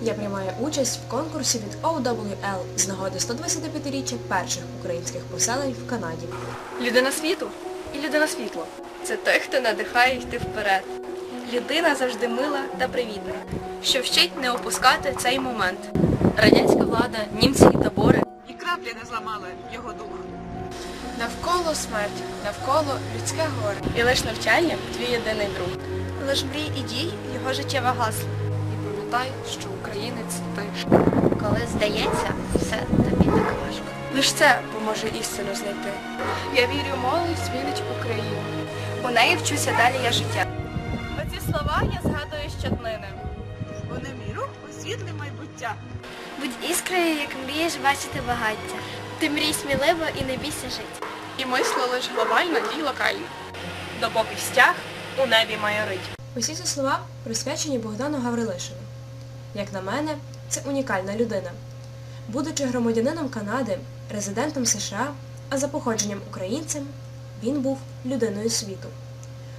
Я приймаю участь в конкурсі від OWL з нагоди 125-річчя перших українських поселень в Канаді. Людина світу і людина світло. Це той, хто надихає йти вперед. Людина завжди мила та привітна, що вчить не опускати цей момент. Радянська влада, німці і табори І краплі не зламали його дух. Навколо смерть, навколо людське горе. і лиш навчання твій єдиний друг. Лиш мрій і дій його життєве гасло. Пам'ятай, що українець ти. Коли здається, все тобі так важко. Лиш це поможе істину знайти. Я вірю, молодь змінить Україну. У неї вчуся далі я життя. Оці слова я згадую щоднини. Вони мій рух у світле майбуття. Будь іскрою, як мрієш бачити багаття. Ти мрій сміливо і не бійся жити. І мисли лиш глобально і локально. Допоки стяг у небі майорить. Усі ці слова присвячені Богдану Гаврилишину. Як на мене, це унікальна людина. Будучи громадянином Канади, резидентом США, а за походженням українцем, він був людиною світу.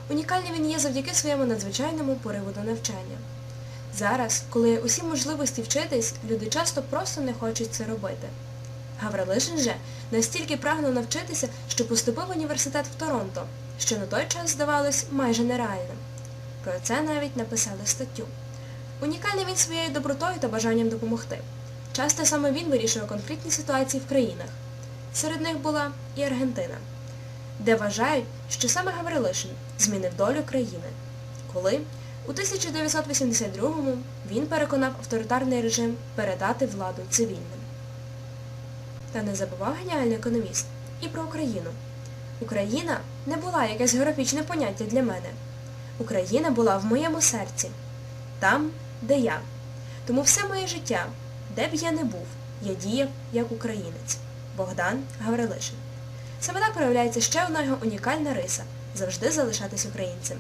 Унікальний він є завдяки своєму надзвичайному пориву до навчання. Зараз, коли є усі можливості вчитись, люди часто просто не хочуть це робити. Гаврилишин же настільки прагнув навчитися, що поступив в університет в Торонто, що на той час здавалось майже нереальним. Про це навіть написали статтю. Унікальний він своєю добротою та бажанням допомогти. Часто саме він вирішував конфліктні ситуації в країнах. Серед них була і Аргентина, де вважають, що саме Гаврилишин змінив долю країни, коли у 1982-му він переконав авторитарний режим передати владу цивільним. Та не забував геніальний економіст і про Україну. Україна не була якесь географічне поняття для мене. Україна була в моєму серці, там, де я. Тому все моє життя, де б я не був, я діяв як українець. Богдан Гаврилишин. Саме так проявляється ще одна його унікальна риса завжди залишатись українцем.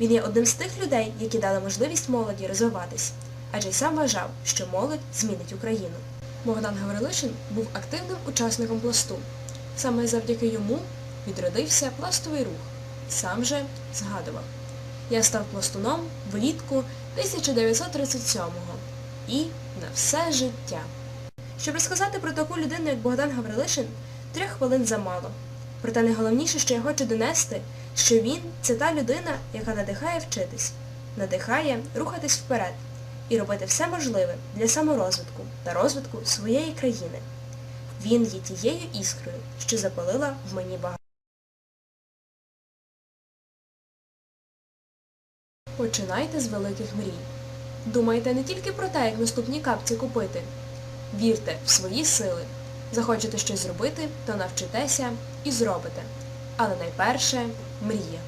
Він є одним з тих людей, які дали можливість молоді розвиватись, адже й сам вважав, що молодь змінить Україну. Богдан Гаврилишин був активним учасником пласту. Саме завдяки йому відродився пластовий рух. Сам же згадував. Я став пластуном влітку 1937-го і на все життя. Щоб розказати про таку людину, як Богдан Гаврилишин, трьох хвилин замало. Проте найголовніше, що я хочу донести, що він це та людина, яка надихає вчитись, надихає рухатись вперед і робити все можливе для саморозвитку та розвитку своєї країни. Він є тією іскрою, що запалила в мені багато. Починайте з великих мрій. Думайте не тільки про те, як наступні капці купити. Вірте в свої сили. Захочете щось зробити, то навчитеся і зробите. Але найперше мрія.